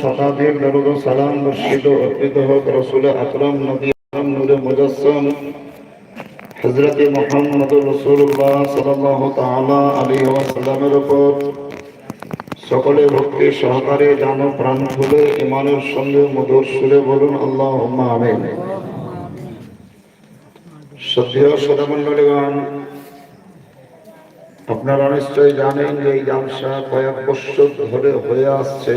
শতাধিক দরুদ সালাম ও অর্পিত হোক রসুল আকরম নবী আকরম নূরে মুজাসসম, হযরত মুহাম্মদ রাসূলুল্লাহ সাল্লাল্লাহু তাআলা আলাইহি ওয়াসাল্লামের উপর। সকলে ভক্তি সহকারে জানো, প্রাণ খুলে ইমানের সঙ্গে মধুর সুরে বলুন আল্লাহুম্মা আমিন। শ্রদ্ধেয় সদামণ্ডলীগণ আপনারা নিশ্চয়ই জানেন যে এই জালসা কয়েক বছর ধরে হয়ে আসছে।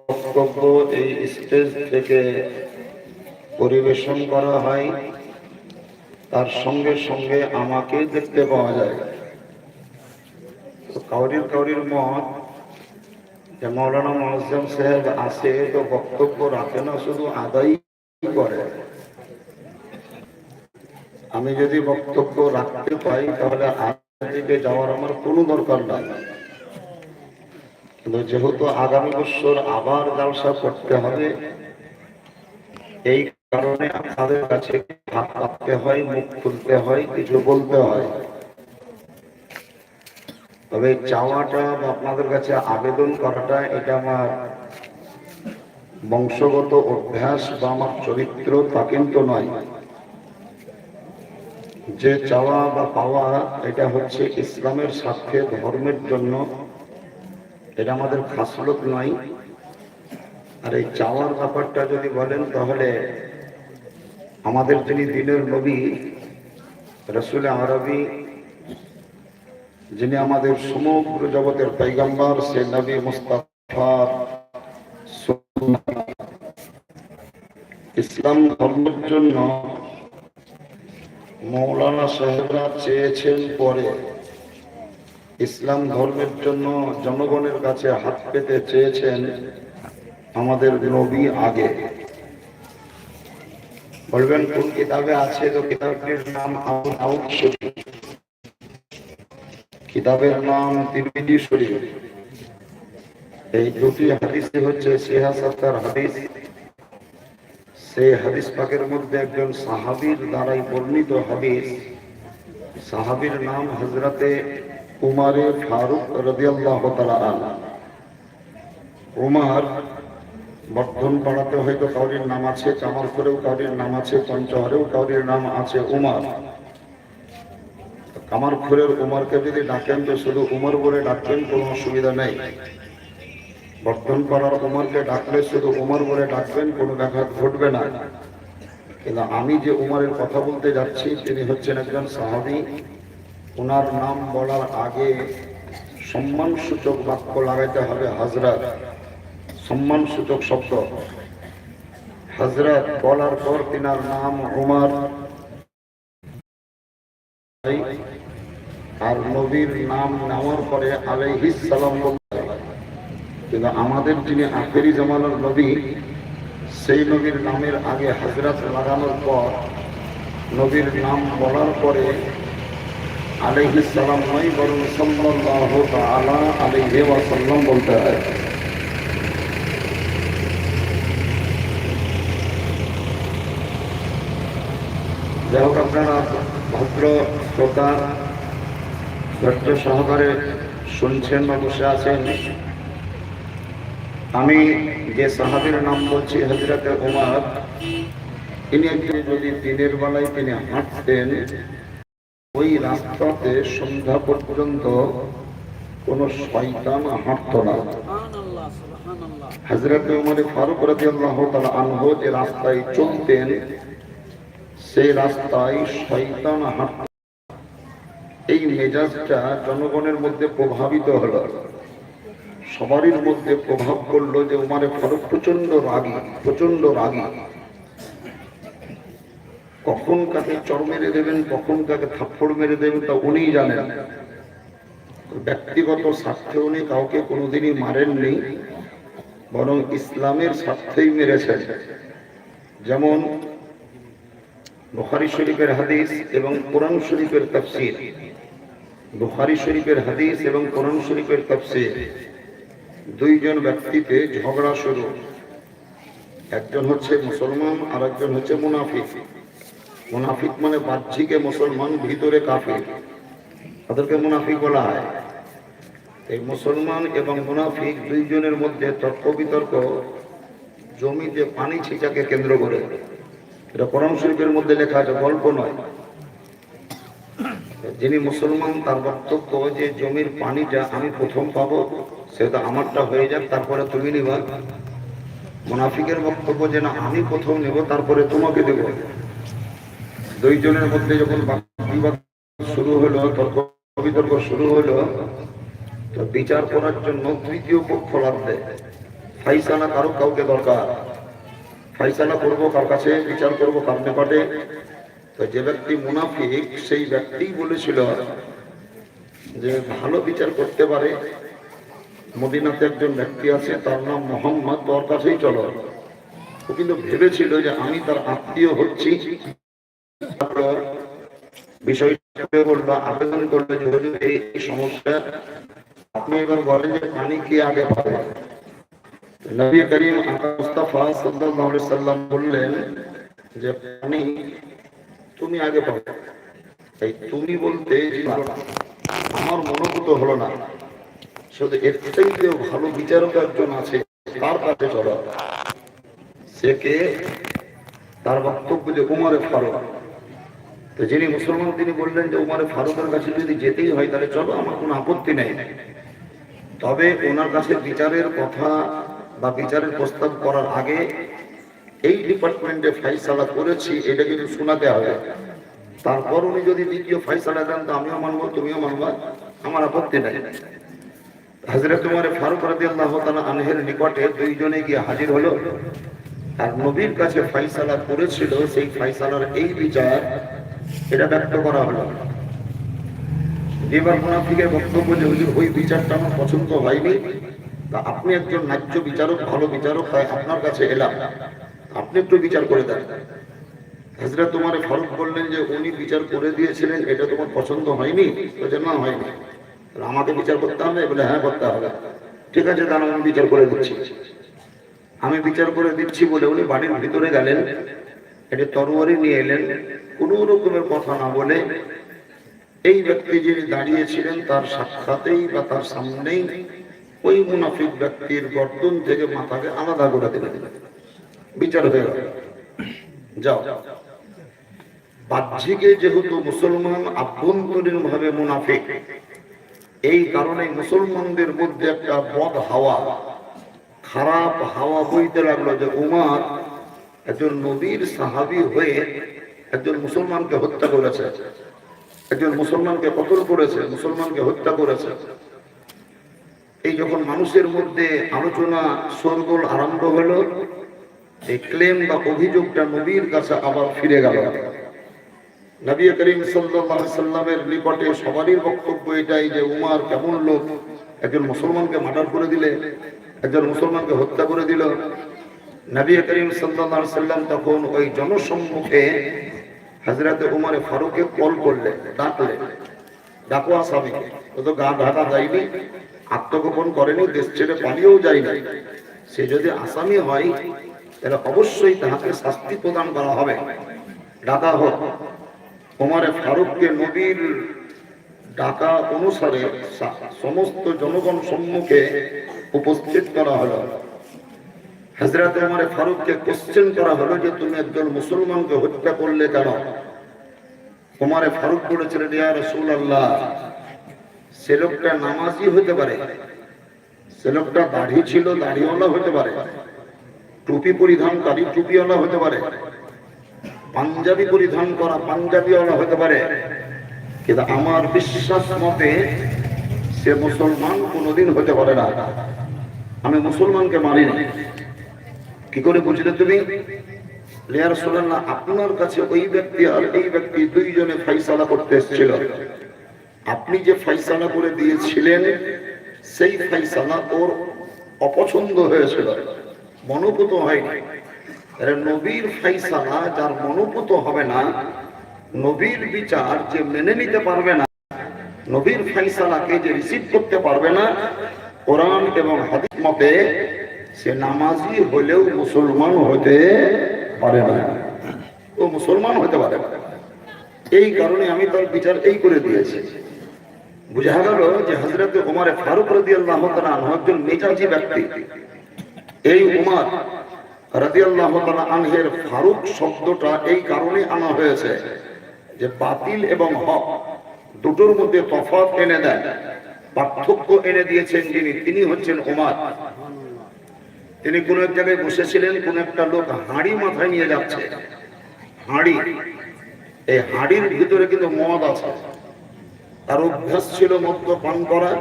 বক্তব্য এই স্টেজ থেকে পরিবেশন করা হয়, তার সঙ্গে সঙ্গে আমাকে দেখতে পাওয়া যায়। কাউরির কাউরির মত, যে মৌলানা মহাজ্জাম সাহেব আসে তো বক্তব্য রাখে না, শুধু আদায় করে। আমি যদি বক্তব্য রাখতে পাই, তাহলে দিকে যাওয়ার আমার কোনো দরকার নাই। কিন্তু যেহেতু আগামী বছর আবার জালসা করতে হবে, এই কারণে আপনাদের কাছে হাত পাততে হয়, মুখ খুলতে হয়, কিছু বলতে হয়। তবে চাওয়াটা বা আপনাদের কাছে আবেদন করাটা, এটা আমার বংশগত অভ্যাস বা আমার চরিত্র, তা কিন্তু নয়। যে চাওয়া বা পাওয়া, এটা হচ্ছে ইসলামের স্বার্থে, ধর্মের জন্য এটা আমাদের খাসলত নয়। আর এই চাওয়ার ব্যাপারটা যদি বলেন তাহলে আমাদের যিনি দিনের নবী, রসুল আরবি, যিনি আমাদের সমগ্র জগতের পৈগম্বর সে নবী মুস্তাফা ইসলাম ধর্মের জন্য মৌলানা সাহেবরা চেয়েছেন পরে। ইসলাম ধর্মের জন্য জনগণের কাছে হাত পেতে চেয়েছেন আমাদের নবী আগে। বলবেন, কোন কিতাবে আছে? তো কিতাবটির নাম কিতাবের নাম তিরমিজি শরীফ। এই দুটি হাদিসে হচ্ছে সিহাসাত্তার হাদিস। সেই হাদিস পাকের মধ্যে একজন সাহাবীর দ্বারাই বর্ণিত হাদিস। সাহাবীর নাম হজরতে উমারে ফারুক রাদিয়াল্লাহু উমার বর্ধন পাড়াতে হয়তো কাউরির নাম আছে, কামালপুরেও কাউরির নাম আছে, পঞ্চহরেও কাউরির নাম আছে উমার। কামারপুরের উমারকে যদি ডাকেন তো শুধু উমর বলে ডাকবেন কোনো অসুবিধা নেই। বর্ধন পাড়ার উমরকে ডাকলে শুধু উমর বলে ডাকবেন, কোনো ব্যাঘাত ঘটবে না। কিন্তু আমি যে উমারের কথা বলতে যাচ্ছি, তিনি হচ্ছেন একজন সাহাবি। ওনার নাম বলার আগে সম্মান সূচক বাক্য লাগাইতে হবে হাজরাত। সম্মান সূচক শব্দ। হজরত বলার পর তিনার নাম উমার। আর নবীর নাম নেওয়ার পরে আলাইহিস সালাম কিন্তু আমাদের যিনি আখেরি জমানার নবী, সেই নবীর নামের আগে হাজরাত লাগানোর পর নবীর নাম বলার পরে আপনারা ভদ্র শ্রোতা, ধৈর্য সহকারে শুনছেন বা বসে আছেন। আমি যে সাহাবির নাম বলছি হজরতে ওমর তিনি একদিন যদি দিনের বেলায় তিনি হাঁটতেন ওই রাস্তাতে সন্ধ্যা পর্যন্ত কোনো শয়তান হাঁটত না। হজরত উমরে ফারুক রাজি আল্লাহ আনহ যে রাস্তায় চলতেন সেই রাস্তায় শয়তান হাঁটত এই মেজাজটা জনগণের মধ্যে প্রভাবিত হলো। সবারই মধ্যে প্রভাব পড়ল যে উমারে ফারুক প্রচণ্ড রাগী প্রচণ্ড রাগী। কখন কাকে চর মেরে দেবেন, কখন কাকে থাপ্পড় মেরে দেবেন তা উনিই জানেন। ব্যক্তিগত স্বার্থে উনি কাউকে কোনোদিনই মারেননি, বরং ইসলামের স্বার্থেই মেরেছেন। যেমন বুখারি শরীফের হাদিস এবং কোরআন শরীফের তাফসীর। বুখারি শরীফের হাদিস এবং কোরআন শরীফের তাফসীর। দুইজন ব্যক্তিতে ঝগড়া শুরু। একজন হচ্ছে মুসলমান আর একজন হচ্ছে মুনাফিক। মুনাফিক মানে বাহ্যিকে মুসলমান, ভিতরে কাফির। তাদেরকে মুনাফিক বলা হয়। এই মুসলমান এবং মুনাফিক দুইজনের মধ্যে তর্ক বিতর্ক, জমিতে পানি ছিটাকে কেন্দ্র করে। এটা কোরআন শরীফের মধ্যে লেখা আছে, গল্প নয়। যিনি মুসলমান, তার বক্তব্য যে জমির পানিটা আমি প্রথম পাবো, সেটা আমারটা হয়ে যাক, তারপরে তুমি নিবা। মুনাফিকের বক্তব্য যে না, আমি প্রথম নেব, তারপরে তোমাকে দেব। দুইজনের মধ্যে যখন বিবাদ শুরু হলো, তর্ক বিতর্ক শুরু হলো, তো বিচার করার জন্য তৃতীয় পক্ষ লাগবে ফাইসালা কারও কাউকে দরকার। ফাইসালা করব কার কাছে, বিচার করব কার নিকটে? তো যে ব্যক্তি মুনাফিক, সেই ব্যক্তি বলেছিল যে ভালো বিচার করতে পারে। মদিনাতে একজন ব্যক্তি আছে, তার নাম মোহাম্মদ তোর কাছেই চলো। ও কিন্তু ভেবেছিল যে আমি তার আত্মীয় হচ্ছি। আবেদন করল যে হুজুর, এই সমস্যা আপনি এবার বলেন যে পানি কি আগে পাবে? নবী করিম মুস্তাফা সাল্লাল্লাহু আলাইহি সাল্লাম বললেন যে পানি তুমি আগে পাবে। এই তুমি বলতে আমার মনোভূত হলো না। শুধু এর চাইতে ভালো বিচারক একজন আছে তার কাছে চলো। সে কে? তার বক্তব্য যে উমারে ফারুক। তো যিনি মুসলমান, তিনি বললেন যে উমারে ফারুকের কাছে যদি যেতেই হয়, তাহলে চলো, আমার কোনো আপত্তি নেই। তবে ওনার কাছে বিচারের কথা বা বিচারের প্রস্তাব করার আগে এই ডিপার্টমেন্টে ফাইসালা করেছি, এটা কিন্তু শোনাতে হবে। তারপর উনি যদি দ্বিতীয় ফাইসালা দেন, তো আমিও মানবো, তুমিও মানবা, আমার আপত্তি নেই। হাজরত উমর ফারুক রাদিয়াল্লাহু তাআলা আনহের নিকটে দুইজনে গিয়ে হাজির হলো। আর নবীর কাছে ফাইসালা করেছিল, সেই ফাইসালার এই বিচার এটা ব্যক্ত করা হলো। এবার মুনাফিকের বক্তব্য যে হুজুর ওই বিচারটা আমার পছন্দ হয়নি, তা আপনি একজন ন্যায্য বিচারক, ভালো বিচারক আপনার কাছে এলাম। আপনি একটু বিচার করে দেন। হাজরা তোমার বললেন যে উনি বিচার করে দিয়েছিলেন, এটা তোমার পছন্দ হয়নি? না, হয়নি। আমাকে বিচার করতে হবে? বলে হ্যাঁ করতে হবে। ঠিক আছে, তাহলে আমি বিচার করে দিচ্ছি। আমি বিচার করে দিচ্ছি বলে উনি বাড়ির ভিতরে গেলেন, এটা তরোয়ারি নিয়ে এলেন। কোনো রকমের কথা না বলে এই ব্যক্তি যিনি দাঁড়িয়েছিলেন তার সাক্ষাতেই বা তার সামনেই ওই মুনাফিক ব্যক্তির গর্দন থেকে মাথাকে আলাদা করে দিলেন বিচার হয়ে গেল। যাও। বাহ্যিকে যেহেতু মুসলমান আভ্যন্তরীণ ভাবে মুনাফিক, এই কারণে মুসলমানদের মধ্যে একটা বদ হাওয়া, খারাপ হাওয়া বইতে লাগল যে উমার একজন নবীর সাহাবি হয়ে একজন মুসলমানকে হত্যা করেছে। একজন মুসলমানকে কতল করেছে, মুসলমানকে হত্যা করেছে। এই যখন মানুষের মধ্যে আলোচনা সরগোল আরম্ভ হলো, এই ক্লেম বা অভিযোগটা নবীর কাছে আবার ফিরে গেল। নবী করিম সাল্লামের নিকটে সবারই বক্তব্য এটাই যে, উমার কেমন লোক? একজন মুসলমানকে মার্ডার করে দিলে, একজন মুসলমানকে হত্যা করে দিল। নবী করিম সাল্লাম তখন ওই জনসম্মুখে হাজরাতে উমারে ফারুককে কল করলে ডাকলেন ডাকো আসামিকে ও তো গা ঢাকা যায়নি, আত্মগোপন করেনি, দেশ ছেড়ে পালিয়েও যায়নি। সে যদি আসামি হয়, তাহলে অবশ্যই তাহাকে শাস্তি প্রদান করা হবে। ডাকা হোক। উমারে ফারুককে নবীর ডাকা অনুসারে সমস্ত জনগণ সম্মুখে উপস্থিত করা হলো। হজরত উমরে ফারুককে কোশ্চেন করা হলো যে, তুমি একজন মুসলমানকে হত্যা করলে কেন? উমারে ফারুক বলেছিলেন, ইয়া রাসূলুল্লাহ, সে লোকটা নামাজি হতে পারে, সে লোকটা দাড়ি ছিল, দাড়িওয়ালা হতে পারে, টুপি পরিধান পরিধানকারী টুপিওয়ালা হতে পারে, পাঞ্জাবি পরিধান করা পাঞ্জাবিওয়ালা হতে পারে, কিন্তু আমার বিশ্বাস মতে সে মুসলমান কোনোদিন হতে পারে না। আমি মুসলমানকে মানি না। কি করে বুঝলে তুমি? আপনার কাছে ওই ব্যক্তি আর এই ব্যক্তি দুইজনে ফাইসালা করতে এসেছিল। আপনি যে ফাইসালা করে দিয়েছিলেন, সেই ফাইসালা ওর অপছন্দ হয়েছিল। মনোপুত হয়নি। নবীর ফাইসালা যার মনোপুত হবে না, নবীর বিচার যে মেনে নিতে পারবে না, নবীর ফাইসালাকে যে রিসিভ করতে পারবে না, কোরআন এবং হাদিস মতে সে নামাজি হলেও মুসলমান হতে পারে না। ও মুসলমান হতে পারে এই কারণে আমি তার বিচার এই করে দিয়েছি। বুঝা গেল যে হজরত ফারুক আল্লাহ একজন মেজাজি ব্যক্তি। এই উমার আল্লাহ আনহের ফারুক শব্দটা এই কারণে আনা হয়েছে যে বাতিল এবং হক দুটোর মধ্যে তফাত এনে দেন পার্থক্য এনে দিয়েছেন যিনি, তিনি হচ্ছেন উমার। তিনি কোন এক জায়গায় বসেছিলেন, কোন একটা লোক হাঁড়ি মাথায় নিয়ে যাচ্ছে। হাঁড়ি। এই হাঁড়ির ভিতরে কিন্তু মদ আছে। তার অভ্যাস ছিল মদ্য পান করা।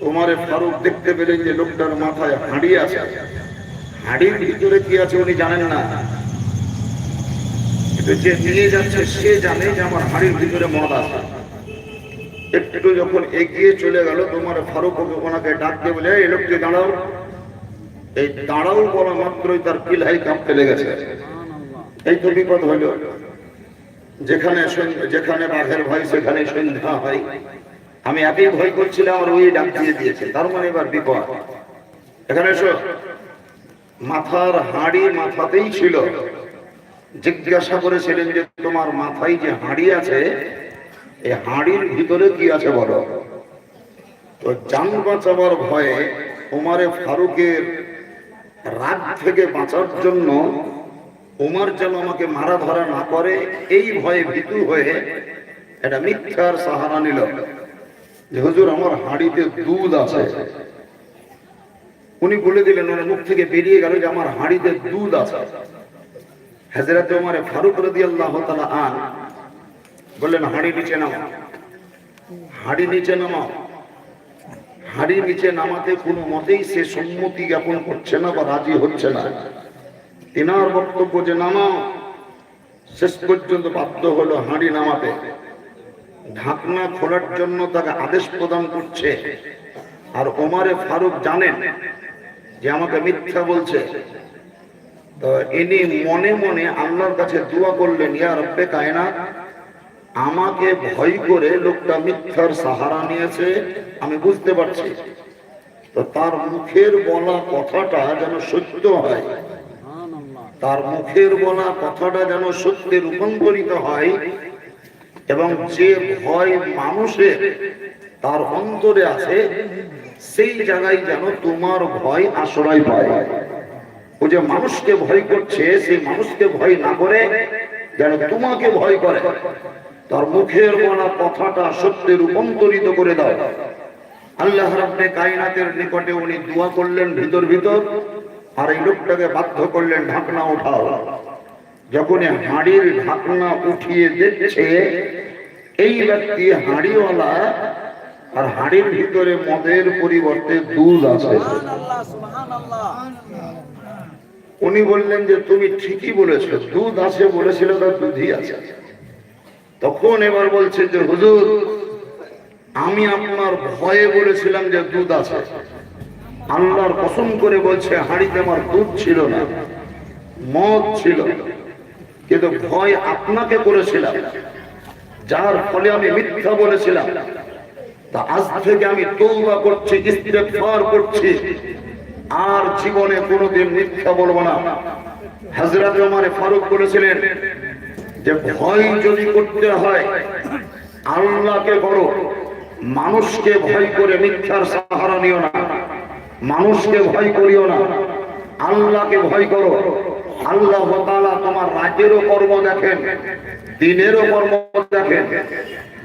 তোমারে ফারুক দেখতে পেলেন যে লোকটার মাথায় হাঁড়ি আছে। হাঁড়ির ভিতরে কি আছে উনি জানেন না। যে নিয়ে যাচ্ছে, সে জানে যে আমার হাঁড়ির ভিতরে মদ আছে। একটু যখন এগিয়ে চলে গেল, তোমার ফারুক ওনাকে ডাক দিয়ে বলে, এই লোকটি দাঁড়াও। এই দাঁড়াও বলা মাত্রই তার পিলাই কাঁপতে লেগেছে। এই তো বিপদ হইল। যেখানে যেখানে বাঘের ভয় সেখানে সন্ধ্যা হয়। আমি একই ভয় করছিলাম আর ওই ডাক দিয়ে দিয়েছে। তার মানে এবার বিপদ। এখানে এসো। মাথার হাঁড়ি মাথাতেই ছিল। জিজ্ঞাসা করেছিলেন যে, তোমার মাথায় যে হাড়ি আছে এই হাড়ির ভিতরে কি আছে বলো? তো জান বাঁচাবার ভয়ে উমারে ফারুকের রাগ থেকে বাঁচার জন্য উমার যেন আমাকে মারা ধরা না করে, এই ভয়ে ভীতু হয়ে এটা মিথ্যার সাহারা নিল। যে হুজুর, আমার হাঁড়িতে দুধ আছে। উনি বলে দিলেন, ওনার মুখ থেকে বেরিয়ে গেল যে আমার হাঁড়িতে দুধ আছে। হাজরাতে উমারে ফারুক রদি আল্লাহ আন বললেন, হাঁড়ি নিচে নামাও। হাঁড়ি নিচে নামাও। হাঁড়ি নিচে নামাতে কোনো মতেই সে সম্মতি জ্ঞাপন করছে না বা রাজি হচ্ছে না। তেনার বক্তব্য যে নামাও শেষ পর্যন্ত বাধ্য হলো হাঁড়ি নামাতে। ঢাকনা খোলার জন্য তাকে আদেশ প্রদান করছে। আর ওমারে ফারুক জানেন যে আমাকে মিথ্যা বলছে। তো ইনি মনে মনে আল্লাহর কাছে দোয়া করলেন, ইয়া রব্বে আমাকে ভয় করে লোকটা মিথ্যার সাহারা নিয়েছে, আমি বুঝতে পারছি। তো তার মুখের বলা কথাটা যেন সত্য হয়। তার মুখের বলা কথাটা যেন সত্যে রূপান্তরিত হয় এবং যে ভয় মানুষের তার অন্তরে আছে, সেই জায়গায় যেন তোমার ভয় আশ্রয় পায়। ও যে মানুষকে ভয় করছে, সেই মানুষকে ভয় না করে, যেন তোমাকে ভয় করে। তার মুখের বলা কথাটা সত্যে রূপান্তরিত করে দাও। আল্লাহ রাব্বে কায়নাতের নিকটে উনি দোয়া করলেন ভিতর ভিতর আর এই লোকটাকে বাধ্য করলেন ঢাকনা উঠাও। যখন হাঁড়ির ঢাকনা উঠিয়ে দেখছে এই ব্যক্তি হাঁড়িওয়ালা আর হাড়ির ভিতরে মদের পরিবর্তে দুধ আছে। উনি বললেন যে তুমি ঠিকই বলেছ দুধ আছে বলেছিল তার দুধই আছে। তখন এবার বলছে যে, হুজুর, আমি আপনার ভয়ে বলেছিলাম যে দুধ আছে। আল্লাহর কসম করে বলছে, হাঁড়িতে আমার দুধ ছিল না, মদ ছিল। কিন্তু ভয় আপনাকে করেছিলাম, যার ফলে আমি মিথ্যা বলেছিলাম। তা আজ থেকে আমি তৌবা করছি, ইস্তেগফার করছি। আর জীবনে কোনোদিন মিথ্যা বলব না। হযরত ওমর ফারুক বলেছিলেন যে ভয় যদি করতে হয়, আল্লাহকে করো মানুষকে ভয় করে মিথ্যার সাহারা নিও না। মানুষকে ভয় করিও না। আল্লাহকে ভয় করো। আল্লাহ তোমার রাজ্যেরও কর্ম দেখেন, দিনেরও কর্ম দেখেন।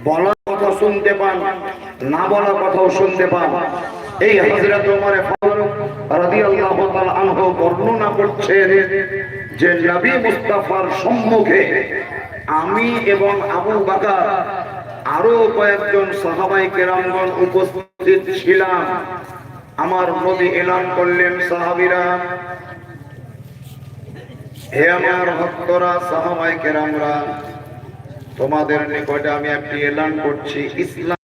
বলা কথা শুনতে পান, না বলা কথাও শুনতে পান। এই হযরত তোমার আনহু বর্ণনা করছেন যে নবী মুস্তাফার সম্মুখে আমি এবং আবু বাকার আরও কয়েকজন সাহাবাই কেরামগণ উপস্থিত ছিলাম। আমার নবী এলান করলেন, সাহাবীরা, হে আমার ভক্তরা, সাহাবাই কেরামরা, তোমাদের নিকটে আমি একটি এলান করছি। ইসলাম